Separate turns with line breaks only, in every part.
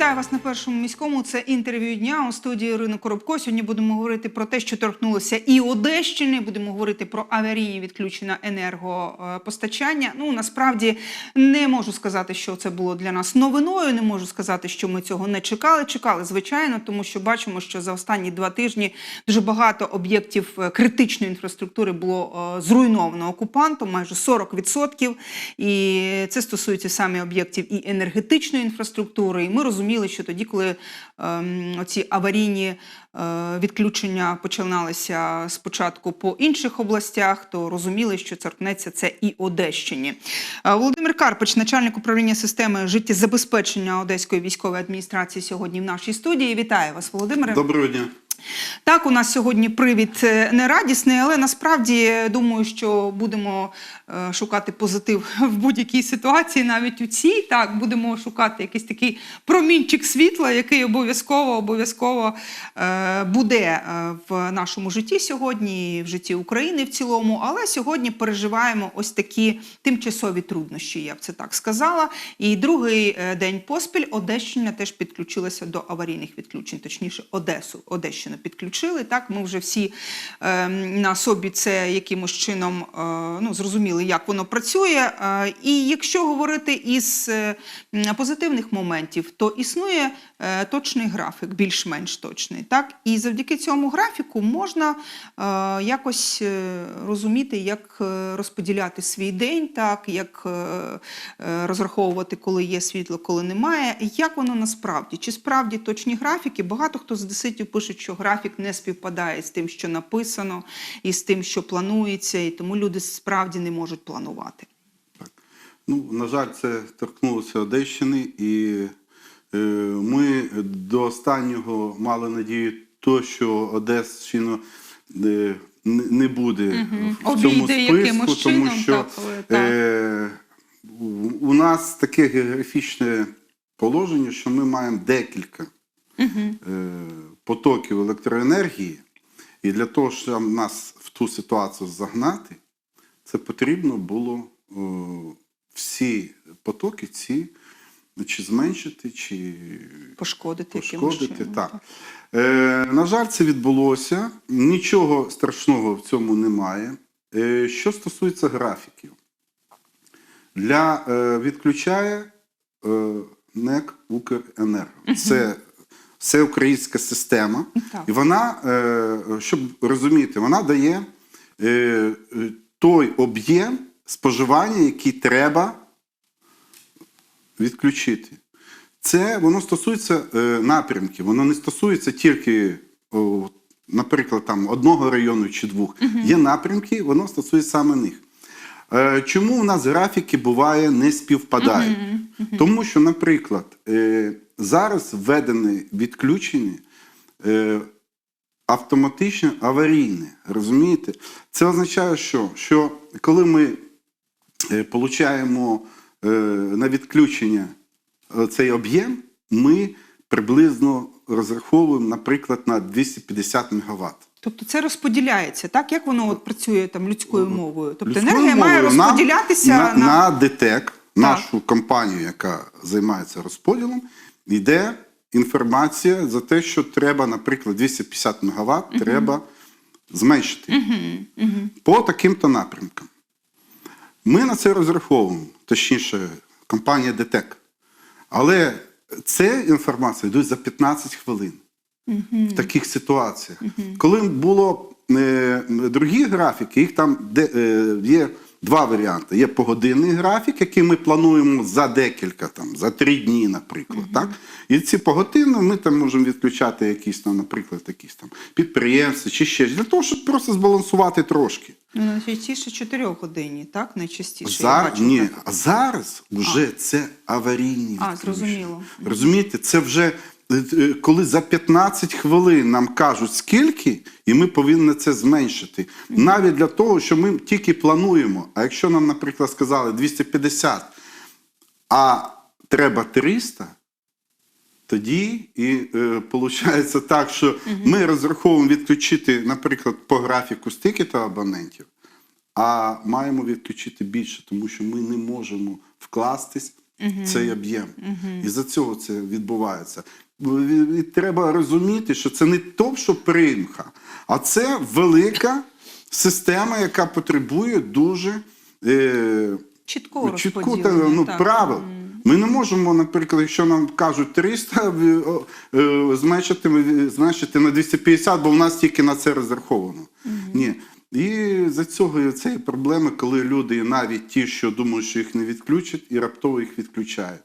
Вітаю вас на першому міському. Це інтерв'ю дня у студії Ірини Коробко. Сьогодні будемо говорити про те, що торкнулося і Одещини. Будемо говорити про аварійні відключення енергопостачання. Ну насправді не можу сказати, що це було для нас новиною. Не можу сказати, що ми цього не чекали. Чекали, звичайно, тому що бачимо, що за останні два тижні дуже багато об'єктів е, критичної інфраструктури було е, зруйновано окупантом, майже 40%. І це стосується саме об'єктів і енергетичної інфраструктури. І ми розуміли, що тоді, коли ці оці аварійні е, відключення починалися спочатку по інших областях, то розуміли, що торкнеться це і Одещині. Е, Володимир Карпич, начальник управління системи життєзабезпечення Одеської військової адміністрації, сьогодні в нашій студії. Вітаю вас, Володимире.
Доброго дня.
Так, у нас сьогодні привід е, нерадісний, але насправді е, думаю, що будемо е, шукати позитив в будь-якій ситуації, навіть у цій. Так, будемо шукати якийсь такий промінчик світла, який обов'язково обов'язково буде в нашому житті сьогодні, в житті України в цілому. Але сьогодні переживаємо ось такі тимчасові труднощі, я б це так сказала. І другий день поспіль Одещина теж підключилася до аварійних відключень, точніше, Одесу, Одещину підключили. Так, ми вже всі е, на собі це якимось чином е, ну, зрозуміли, як воно працює. Е, і якщо говорити із е, позитивних моментів, то існує е, точний графік, більш-менш точний. Так? І завдяки цьому графіку можна е, якось е, розуміти, як е, розподіляти свій день, так, як е, е, розраховувати, коли є світло, коли немає. Як воно насправді? Чи справді точні графіки? Багато хто з деситів пишуть, що графік не співпадає з тим, що написано, і з тим, що планується, і тому люди справді не можуть планувати. Так.
Ну, на жаль, це торкнулося Одещини, і е, ми до останнього мали надію, то, що Одещина е, не буде в цьому
Обійде
списку, тому що
так,
е, у- нас таке географічне положення, що ми маємо декілька е, потоків електроенергії, і для того, щоб нас в ту ситуацію загнати, це потрібно було всі потоки ці чи зменшити, чи
Пошкодити,
пошкодити. Так. Е, на жаль, це відбулося. Нічого страшного в цьому немає. Е, що стосується графіків, для е, відключає е, НЕК Укренерго. Це всеукраїнська система.
Так.
І вона, е, щоб розуміти, вона дає е, е, той об'єм споживання, який треба відключити. Це воно стосується напрямків, воно не стосується тільки, наприклад, там, одного району чи двох. Є напрямки, воно стосується саме них. Е, чому у нас графіки буває не співпадають? Тому що, наприклад, е, зараз введені відключення е, автоматично аварійне. Розумієте? Це означає, що, що коли ми е, получаємо е, на відключення е, цей об'єм, ми приблизно розраховуємо, наприклад, на 250 МВт.
Тобто це розподіляється, так? Як воно от працює там людською мовою? Тобто
Людською
енергія має
мовою на-
розподілятися
на,
на,
на ДТЕК, нашу компанію, яка займається розподілом, йде інформація за те, що треба, наприклад, 250 МВт треба зменшити по таким-то напрямкам. Ми на це розраховуємо, точніше, компанія ДТЕК. Але це інформація йде за 15 хвилин в таких ситуаціях. Коли було е, другі графіки, їх там де, е, є два варіанти. Є погодинний графік, який ми плануємо за декілька, там, за три дні, наприклад. Так? І ці погодинні ми там можемо відключати якісь, там, наприклад, якісь там підприємства чи ще для того, щоб просто збалансувати трошки.
ну, найчастіше 4 годині, так? Найчастіше. я
Зараз,
бачу,
ні,
так.
а зараз вже це аварійні
А,
відключення.
зрозуміло.
Розумієте, це вже коли за 15 хвилин нам кажуть скільки, і ми повинні це зменшити. Навіть для того, що ми тільки плануємо. А якщо нам, наприклад, сказали 250, а треба 300, тоді і виходить так, що ми розраховуємо відключити, наприклад, по графіку стільки-то абонентів, а маємо відключити більше, тому що ми не можемо вкластись цей об'єм. І за цього це відбувається. І- Треба розуміти, що це не то, що примха, а це велика система, яка потребує дуже е,
Чіткого
чітко та, ну,
так.
правил. Ми не можемо, наприклад, якщо нам кажуть 300, ви, о, е, зменшити, зменшити на 250, бо в нас тільки на це розраховано. Ні. І за цього є цієї проблеми, коли люди, навіть ті, що думають, що їх не відключать, і раптово їх відключають.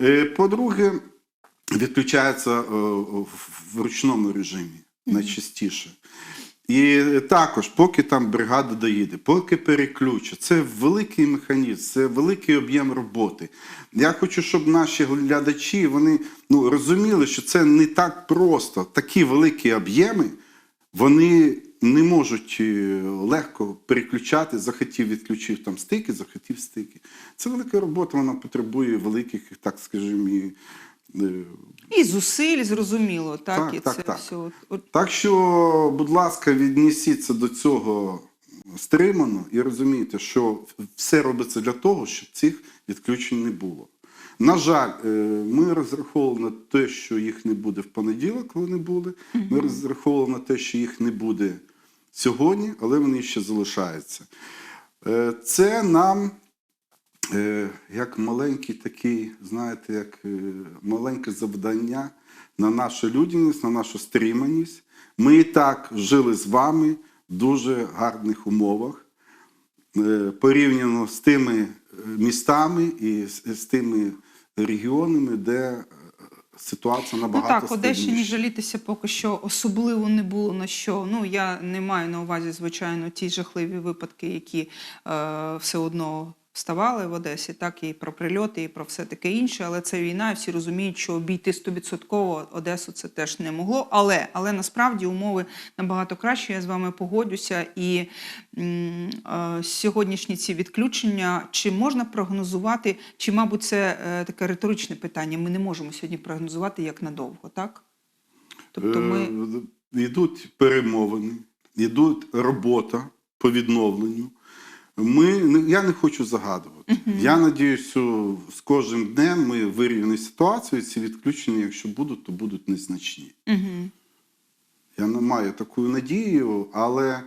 Е, По-друге, відключається е, в ручному режимі найчастіше. І також, поки там бригада доїде, поки переключать, це великий механізм, це великий об'єм роботи. Я хочу, щоб наші глядачі вони ну, розуміли, що це не так просто. Такі великі об'єми вони не можуть е, легко переключати, захотів відключив там стики, захотів стики. Це велика робота, вона потребує великих, так скажімо, і, е,
зусиль, зрозуміло, так,
Так,
і
так,
це
так.
все. От-
Так що, будь ласка, віднесіться до цього стримано і розумійте, що все робиться для того, щоб цих відключень не було. На жаль, е, ми розраховували на те, що їх не буде в понеділок, вони були. Ми розраховували на те, що їх не буде сьогодні, але вони ще залишаються. Е, Це нам як маленький такий, знаєте, як е, маленьке завдання на нашу людяність, на нашу стриманість. Ми і так жили з вами в дуже гарних умовах, е, порівняно з тими е, містами і з, тими регіонами, де е, ситуація
Ну
набагато
так, Одещині жалітися поки що особливо не було на що. Ну я не маю на увазі, звичайно, ті жахливі випадки, які е, все одно вставали в Одесі, так і про прильоти, і про все таке інше. Але це війна, і всі розуміють, що обійти стовідсотково Одесу це теж не могло. Але але насправді умови набагато краще. Я з вами погоджуся. І е, сьогоднішні ці відключення, чи можна прогнозувати, чи, мабуть, це е, таке риторичне питання. Ми не можемо сьогодні прогнозувати як надовго, так? Тобто ми.
Е, Йдуть перемовини, йдуть робота по відновленню. Ми, я не хочу загадувати. Я надіюся, що з кожним днем ми вирівняємо ситуацію, і ці відключення, якщо будуть, то будуть незначні.
Угу.
Я не маю таку надію, але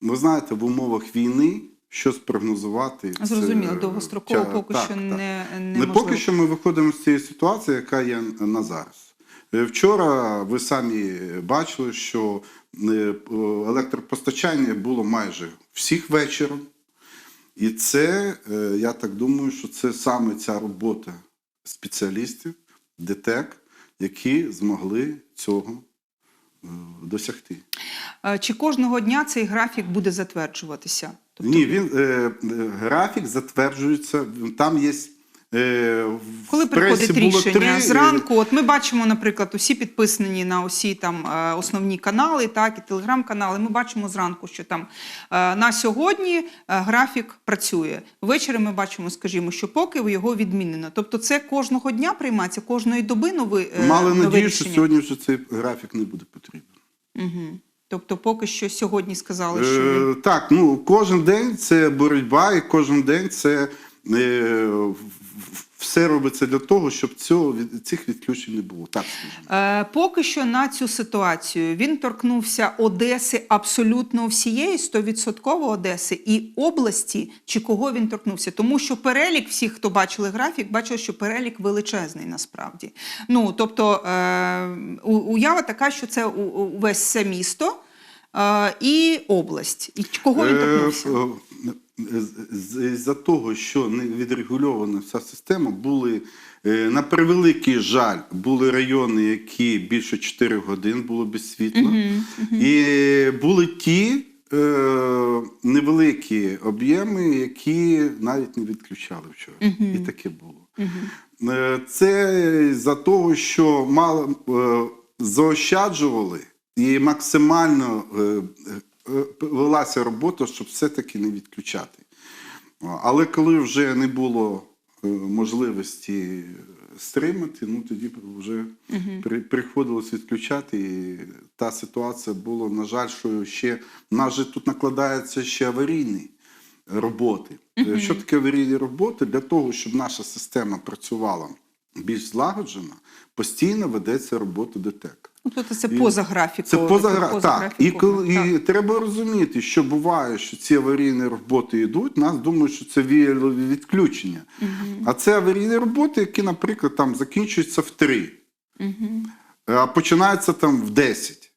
ви знаєте, в умовах війни щось прогнозувати.
Зрозуміло,
е,
довгостроково
тя-
поки
так,
що
так.
не,
Не поки що ми виходимо з цієї ситуації, яка є на зараз. Е, Вчора ви самі бачили, що е, електропостачання було майже всіх вечором. І це, е, я так думаю, що це саме ця робота спеціалістів, ДТЕК, які змогли цього е, досягти.
Чи кожного дня цей графік буде затверджуватися? Тобто,
Ні, він е, графік затверджується. Там є. Е,
коли приходить рішення
три, е,
зранку, от ми бачимо, наприклад, усі підписані на усі там е, основні канали, так і телеграм-канали. Ми бачимо зранку, що там на сьогодні графік працює. Ввечері ми бачимо, скажімо, що поки його відмінено. Тобто, це кожного дня приймається, кожної доби новий е,
Мали надію, що сьогодні вже цей графік не буде потрібен.
Угу. Тобто, поки що сьогодні сказали, що
Е, так, ну кожен день це боротьба, і кожен день це е, все робиться для того, щоб цього цих відключень не було. Так.
Е, Поки що на цю ситуацію він торкнувся Одеси абсолютно всієї 100% Одеси і області, чи кого він торкнувся, тому що перелік всіх, хто бачили графік, бачили, що перелік величезний насправді. Ну тобто е, уява така, що це увесь це місто е, і область. І кого він торкнувся?
За того, що не відрегульована вся система, були е, на превеликий жаль, були райони, які більше 4 годин було без світла. І були ті е, невеликі об'єми, які навіть не відключали вчора. І таке було. Е, Це за того, що мало е, заощаджували і максимально велася робота, щоб все-таки не відключати. Але коли вже не було е, можливості стримати, ну тоді вже при, приходилось відключати. І та ситуація була, на жаль, що ще в нас же тут накладається ще аварійний роботи. Е, Що таке аварійні роботи? Для того, щоб наша система працювала більш злагоджена, постійно ведеться робота ДТЕК.
Ну, тобто це
І
поза графіком.
Це поза гра...
поза
так. І,
графіком,
коли, і треба розуміти, що буває, що ці аварійні роботи йдуть, нас думають, що це віялові відключення. А це аварійні роботи, які, наприклад, там закінчуються в 3, а починаються там в 10.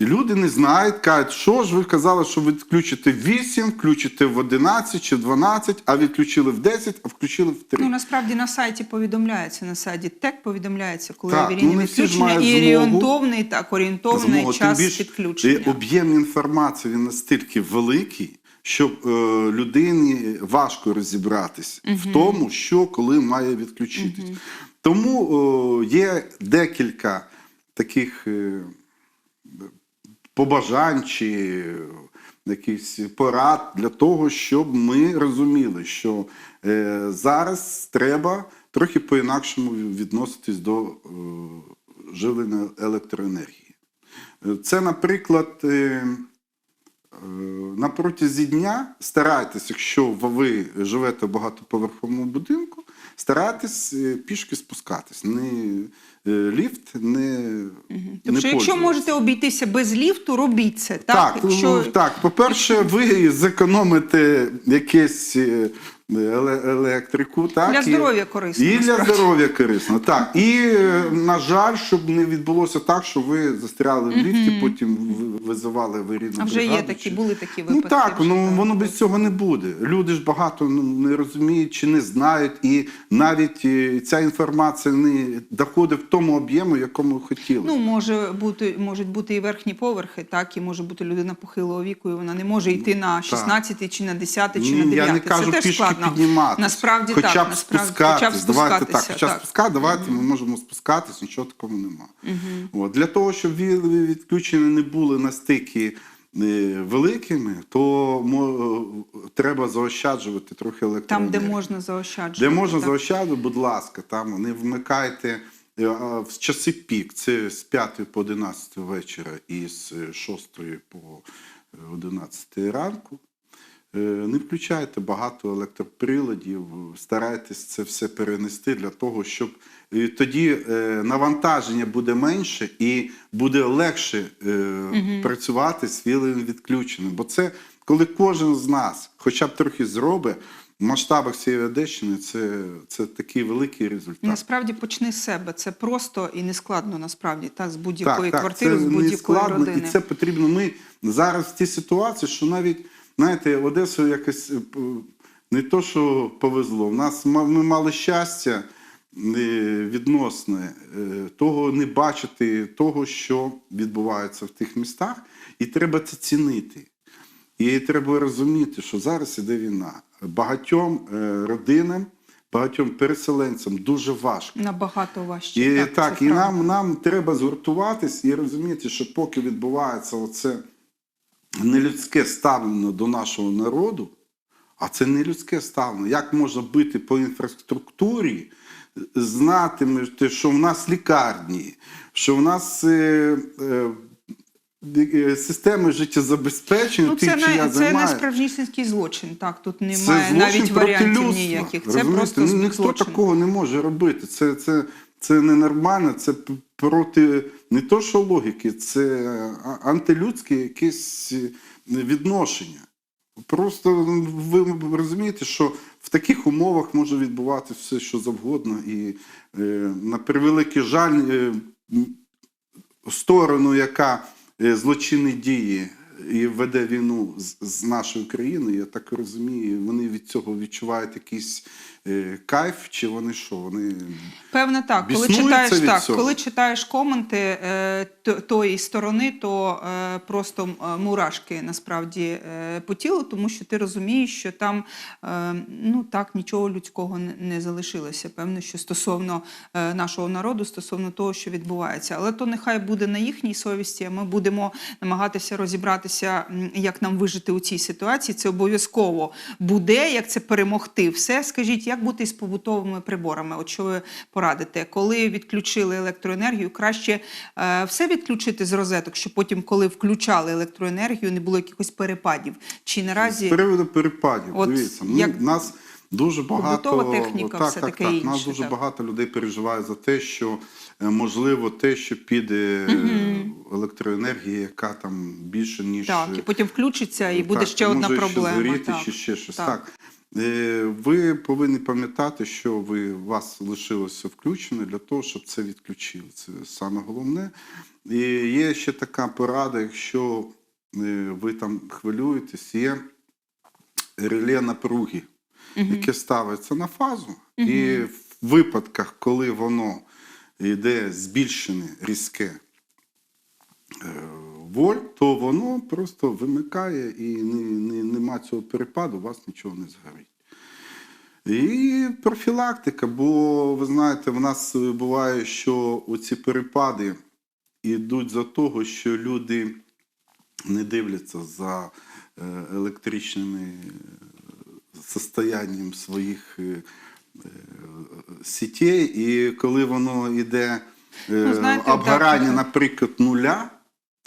І люди не знають, кажуть, що ж ви казали, що ви відключите в 8, включите в 11 чи в 12, а відключили в 10, а включили в 3.
Ну насправді на сайті повідомляється, на сайті ТЕК повідомляється, коли
Так,
аварійне
ну,
відключення і
змогу.
орієнтовний, так, орієнтовний
Змога,
час
тим більш,
підключення.
е, Об'єм інформації він настільки великий, що е, людині важко розібратись в тому, що коли має відключитись. Тому е, є декілька таких е, побажань чи якихось порад для того, щоб ми розуміли, що е, зараз треба трохи по-інакшому відноситись до е, живлення електроенергії. Це, наприклад, е, е, на протязі дня старайтесь, якщо ви живете в багатоповерховому будинку, старайтесь е, пішки спускатись. Не е, ліфт, не, не
Тобто, якщо
пользуватись.
можете обійтися без ліфту, робіть це. Так,
Так,
якщо...
так, по-перше, ви зекономите якесь е, електрику. Так,
Для здоров'я корисно,
І для здоров'я корисно. Так. І, е, на жаль, щоб не відбулося так, що ви застряли в ліфті, потім ви- визивали аварійну
А вже є такі, були такі
Ну
випадки.
так, ну воно без цього не буде. Люди ж багато ну, не розуміють чи не знають, і навіть е, ця інформація не доходить в тому об'єму, якому хотіли.
Ну, може бути, можуть бути і верхні поверхи, так, і може бути людина похилого віку, і вона не може йти на 16 чи на 10 чи на
Ні,
9.
я не кажу пішки
складно.
підніматися.
Насправді
хоча
так,
б
насправді,
спускатись.
хоча б
давайте так, хоча
так.
спускати, давайте ми можемо спускатись, нічого такого нема. От, для того, щоб відключення не були настільки е, великими, то треба заощаджувати трохи
Там, де можна заощаджувати.
Де можна
так.
заощаджувати, будь ласка, там не вмикайте е, в часи пік. Це з 5 по 11 вечора і з 6 по е, 11 ранку. Е, Не включайте багато електроприладів, старайтесь це все перенести для того, щоб е, тоді е, навантаження буде менше і буде легше е, працювати з вілим відключеним. Бо це коли кожен з нас хоча б трохи зробить, в масштабах цієї Одещини це, це такий великий результат.
Насправді почни з себе. Це просто і не складно, насправді, та з будь-якої
так,
квартири,
це
з будь-якої
складно,
родини.
І це потрібно. Ми зараз в тій ситуації, що навіть, знаєте, Одесу якось е, не то, що повезло. В нас ми мали щастя е, відносне е, того не бачити того, що відбувається в тих містах, і треба це цінити. І треба розуміти, що зараз іде війна. Багатьом родинам, багатьом переселенцям дуже важко.
Набагато важче.
І
так,
так, і
правда.
нам, нам треба згуртуватись і розуміти, що поки відбувається оце нелюдське ставлення до нашого народу, а це не людське ставлення. Як можна бити по інфраструктурі, знатимете, що в нас лікарні, що в нас е, е, е, системи життєзабезпечення,
Ну,
тих,
це,
чия
не, це
займає.
несправжнійський злочин. Так, тут немає
Це
навіть варіантів
людства,
ніяких. Це
розумієте?
просто
Ну, ніхто
злочин.
такого не може робити. Це, це, це ненормально, це проти не то, що логіки, це антилюдське якесь е, відношення. Просто ви розумієте, що в таких умовах може відбуватися все, що завгодно, і е, на превеликий жаль, е, сторону, яка е, злочинні дії і веде війну з, з нашою країною, я так розумію, вони від цього відчувають якийсь е, кайф, чи вони що? Вони
Певне так. Коли читаєш
від
так,
цього?
коли читаєш коменти е, тої сторони, то е, просто е, мурашки насправді е, по тілу, тому що ти розумієш, що там е, ну так нічого людського не, залишилося. Певно, що стосовно е, нашого народу, стосовно того, що відбувається. Але то нехай буде на їхній совісті. а Ми будемо намагатися розібратися як нам вижити у цій ситуації. Це обов'язково буде, як це перемогти. Все скажіть, як бути з побутовими приборами? От що ви порадите, коли відключили електроенергію, краще е, все відключити з розеток, щоб потім, коли включали електроенергію, не було якихось перепадів. Чи
З
наразі
приводу перепадів,
От
дивіться, ну,
як
нас дуже багато
побутова техніка,
так,
все
так,
таке
так,
інше,
нас дуже
так.
багато людей переживає за те, що е, можливо те, що піде е, електроенергія, яка там більше ніж
так, і потім включиться, і буде
так,
ще одна
може
проблема.
Ще згоріти,
так.
чи ще щось.
Так.
Так. Е, Ви повинні пам'ятати, що ви у вас лишилося включено для того, щоб це відключили. Це саме головне. І є ще така порада, якщо е, ви там хвилюєтесь, є реле напруги, яке ставиться на фазу, і в випадках, коли воно йде збільшене різке е, воль, то воно просто вимикає і не, не, нема цього перепаду, у вас нічого не згорить. І профілактика, бо ви знаєте, в нас буває, що оці перепади йдуть за того, що люди не дивляться за е, електричними е, состоянням своїх е, сітей, і коли воно йде
Ну, знаєте,
обгорання,
так,
наприклад, нуля,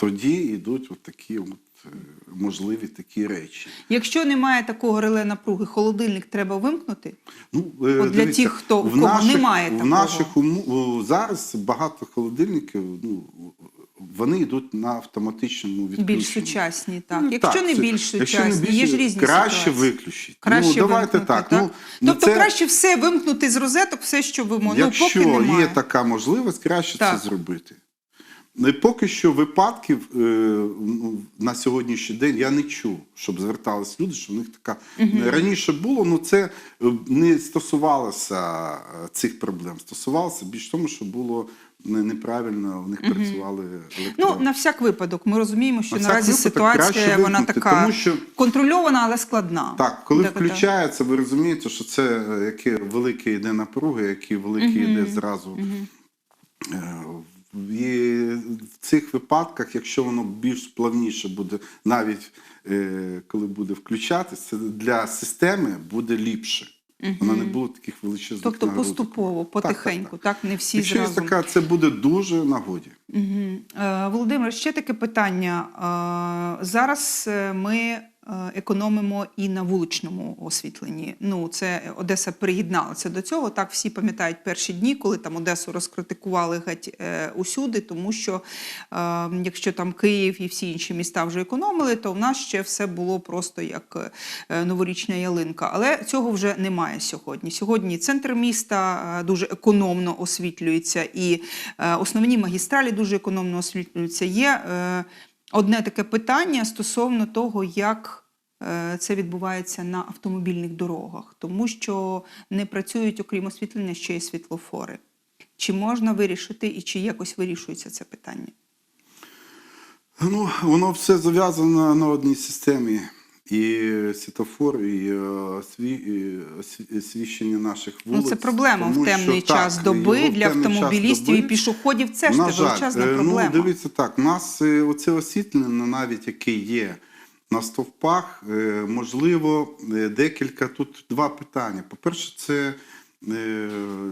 тоді йдуть от такі от, е, можливі такі речі.
Якщо немає такого реле напруги, холодильник треба вимкнути.
Ну, е,
От для тих, хто- в кого немає
в
такого.
наших умов зараз багато холодильників, ну вони йдуть на автоматичному відключенні.
Більш сучасні, так.
Ну,
якщо не
це-
більш
якщо не
сучасні, є ж різні
краще
ситуації.
виключити.
Краще
ну, давайте
вимкнути,
так. Ну, ну,
тобто
це,
краще все вимкнути з розеток, все, що ви можете.
якщо
ну, поки немає.
є така можливість, краще
Так.
це зробити. Ну, поки що випадків е, ну, на сьогоднішній день я не чув, щоб звертались люди, що в них така раніше було, але це е, не стосувалося е, цих проблем. Стосувалося більш тому, що було неправильно в них працювали електро...
Ну, на всяк випадок, ми розуміємо, що
На
наразі
випадок
ситуація вона така
тому що-
контрольована, але складна.
Так, коли
Так, так.
включається, ви розумієте, що це яке велике йде напруга, який великий йде зразу. І в цих випадках, якщо воно більш плавніше буде, навіть е, коли буде включатися, це для системи буде ліпше. Вона не буде таких величезних
Тобто
нагрузок.
поступово,
Так, так,
потихеньку,
так.
так, не всі
Якщо
зразу.
така, це буде дуже нагоді.
Мгм. Е, Володимир, ще таке питання. Е, Зараз е, ми економимо і на вуличному освітленні. Ну, це Одеса приєдналася до цього. Так всі пам'ятають перші дні, коли там Одесу розкритикували геть е, усюди, тому що е, якщо там Київ і всі інші міста вже економили, то в нас ще все було просто як е, новорічна ялинка. Але цього вже немає сьогодні. Сьогодні центр міста е, дуже економно освітлюється, і е, основні магістралі дуже економно освітлюються. Є е, одне таке питання стосовно того, як е, це відбувається на автомобільних дорогах, тому що не працюють, окрім освітлення, ще й світлофори. Чи можна вирішити і чи якось вирішується це питання?
Ну, воно все зав'язано на одній системі. І світофор, і е, осві... і освіщення наших
Ну, це проблема
Тому
в темний
що,
час
так,
доби для автомобілістів
доби, і
пішоходів. Це ж це величезна
е,
проблема.
Ну, дивіться так, у нас е, оце освітлення, навіть яке є на стовпах, е, можливо, е, декілька тут два питання. По-перше, це е,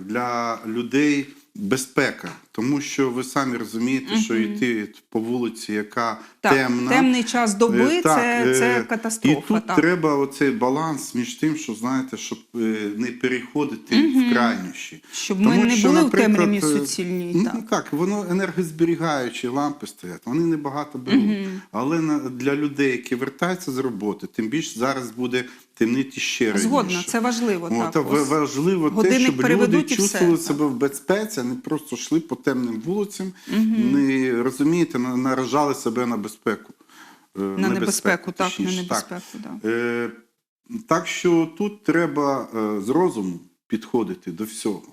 для людей безпека, тому що ви самі розумієте, що йти по вулиці, яка
Так,
темна.
темний час доби
Е, так,
це, це
е,
катастрофа.
І тут
так.
треба оцей баланс між тим, що знаєте, щоб е, не переходити в крайнощі.
Щоб ми не були в темряві суцільній,
Ну,
так.
так, воно енергозберігаючі лампи стоять, вони небагато беруть. Але на, для людей, які вертаються з роботи, тим більше зараз буде темнити ще раніше.
Згодна, це важливо.
О,
так. Ось.
важливо те, щоб люди чувствували
все,
себе в безпеці, а не просто йшли по темним вулицям, не розумієте, наражали себе на безпеку. е,
На небезпеку, так, на небезпеку. Так.
Е, так що тут треба е, з розуму підходити до всього.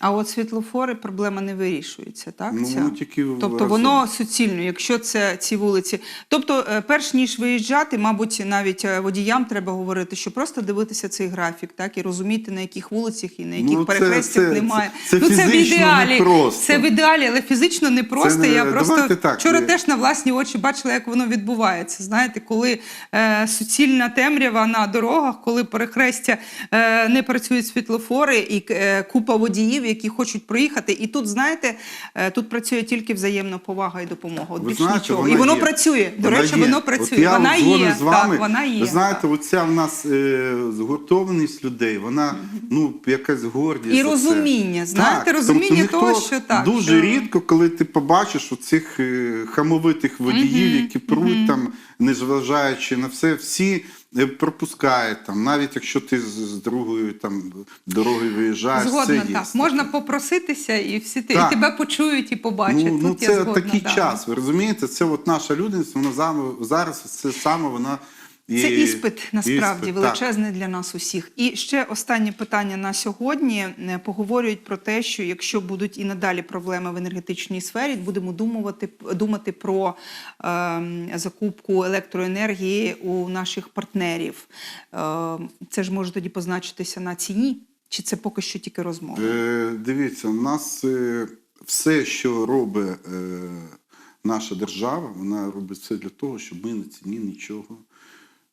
А от світлофори проблема не вирішується, так?
Ну,
ця?
тільки
тобто
разом.
воно суцільно, якщо це ці вулиці. Тобто, е, перш ніж виїжджати, мабуть, навіть е, водіям треба говорити, що просто дивитися цей графік, так і розуміти, на яких вулицях і на яких
Ну,
перехрестях
це-
немає.
це- це
ну це в ідеалі.
непросто.
Це в ідеалі, але фізично не просто.
не-
Я просто
так,
вчора
ви-
теж на власні очі бачила, як воно відбувається. Знаєте, коли е, суцільна темрява на дорогах, коли перехрестя е, не працюють світлофори і е, купа водіїв, які хочуть проїхати. І тут, знаєте, е, тут працює тільки взаємна повага і допомога. От більш нічого. І воно
є.
працює. До
Вона
речі,
є.
воно працює.
От я
вона є.
з вами.
Так, вона є.
Ви знаєте, оця в нас е, згуртованість людей, вона ну якась гордість.
І розуміння, знаєте,
Так,
розуміння
тобто
того, що так,
Дуже
що-
рідко, коли ти побачиш оцих е, хамовитих водіїв, які пруть там, незважаючи на все, всі. Е, пропускає там, навіть якщо ти з, другої там дороги виїжджаєш,
Згодна,
є.
так. Можна попроситися, і всі ти
Так.
і тебе почують і побачать.
Ну, ну
Тут я
це
згодна,
такий
да.
час. Ви розумієте? Це от наша людяність, вона зараз це саме вона і...
Це іспит насправді
іспит, так.
для нас усіх. І ще останнє питання на сьогодні. Е, Поговорюють про те, що якщо будуть і надалі проблеми в енергетичній сфері, будемо думати, думати про е, закупку електроенергії у наших партнерів. Е, це ж може тоді позначитися на ціні, чи це поки що тільки розмови?
Е, дивіться, у нас е, все, що робить е, наша держава, вона робить все для того, щоб ми на ціні нічого.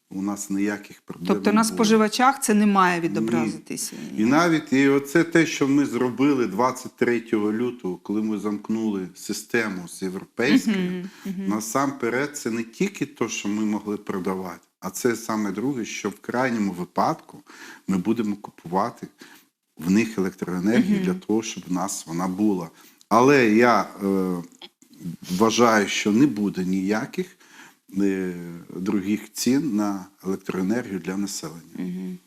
У нас ніяких проблем.
Тобто на споживачах це не має відобразитися.
І навіть і оце те, що ми зробили 23 лютого, коли ми замкнули систему з європейською, насамперед це не тільки те, що ми могли продавати, а це саме друге, що в крайньому випадку ми будемо купувати в них електроенергію для того, щоб в нас вона була. Але я е, вважаю, що не буде ніяких других цін на електроенергію для населення.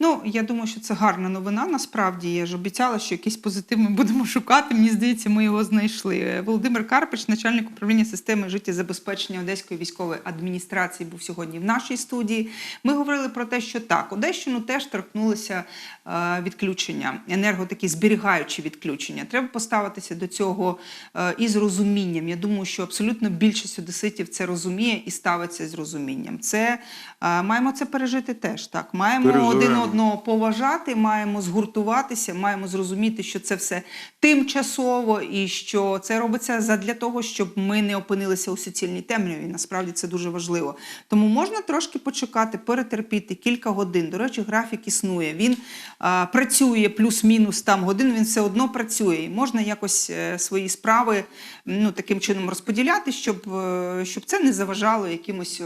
Ну, я думаю, що це гарна новина. Насправді я ж обіцяла, що якийсь позитив ми будемо шукати. Мені здається, ми його знайшли. Володимир Карпич, начальник управління системи життєзабезпечення Одеської військової адміністрації, був сьогодні в нашій студії. Ми говорили про те, що так, Одещину теж торкнулося е, відключення, енерго такі зберігаючі відключення. Треба поставитися до цього е, із розумінням. Я думаю, що абсолютно більшість одеситів це розуміє і ставиться з розумінням. Це е, маємо це пережити теж. Так, маємо
Переживемо.
один одного поважати, маємо згуртуватися, маємо зрозуміти, що це все тимчасово і що це робиться задля того, щоб ми не опинилися у суцільній темряві. Насправді це дуже важливо. Тому можна трошки почекати, перетерпіти кілька годин. До речі, графік існує. Він а, працює плюс-мінус там годин. Він все одно працює. І можна якось е, свої справи ну таким чином розподіляти, щоб, е, щоб це не заважало якимось е,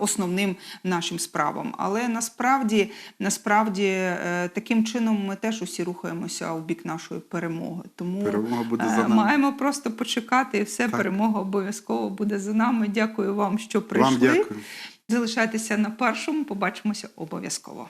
основним нашим справам. Але насправді, насправді е, таким чином ми теж усі рухаємося у бік нашої перемоги. Тому
Перемога буде
е,
за нами.
маємо просто почекати, і все
Так.
перемога обов'язково буде за нами. Дякую вам, що прийшли.
Вам дякую.
Залишайтеся на першому. Побачимося обов'язково.